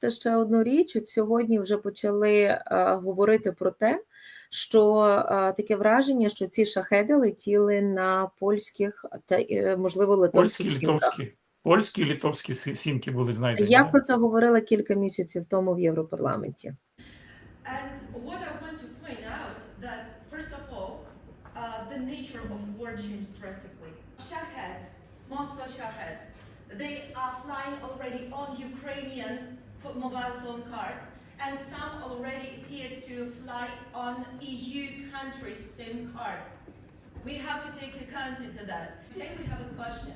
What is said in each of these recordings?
Це ще одну річ. От сьогодні вже почали е, говорити про те, що е, таке враження, що ці шахеди летіли на польських та е, можливо Польські, литовських сімках. литовські, польські і литовські сі- сімки були знайдені. Я про це говорила кілька місяців тому в Європарламенті. Uh, the nature of war changed drastically. Shaheds, Moscow Shaheds, they are flying already on Ukrainian mobile phone cards, and some already appear to fly on EU countries' SIM cards. We have to take account into that. Today we have a question.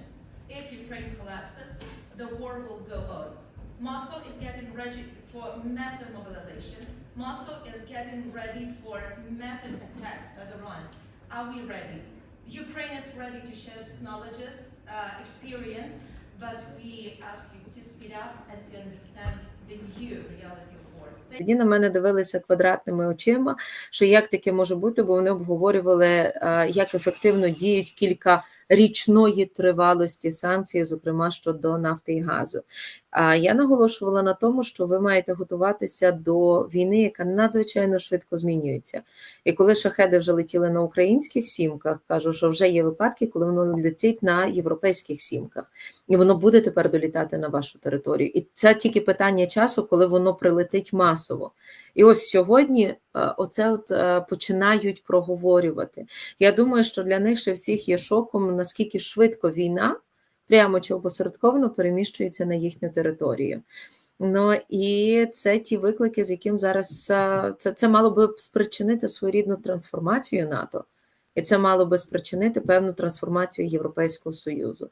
If Ukraine collapses, the war will go on. Moscow is getting ready for massive mobilization. Moscow is getting ready for massive attacks by Iran. Are we ready? Ukraine is ready to share technologies, uh, experience, Тоді на мене дивилися квадратними очима, що як таке може бути, бо вони обговорювали, е, як ефективно діють кілька річної тривалості санкцій, зокрема щодо нафти і газу. А я наголошувала на тому, що ви маєте готуватися до війни, яка надзвичайно швидко змінюється. І коли шахеди вже летіли на українських сімках, кажу, що вже є випадки, коли воно летить на європейських сімках, і воно буде тепер долітати на вашу територію. І це тільки питання часу, коли воно прилетить масово. І ось сьогодні е, оце от е, починають проговорювати. Я думаю, що для них ще всіх є шоком, наскільки швидко війна прямо чи опосередковано переміщується на їхню територію. Ну і це ті виклики, з яким зараз е, це, це мало би спричинити своєрідну трансформацію НАТО, і це мало би спричинити певну трансформацію Європейського Союзу.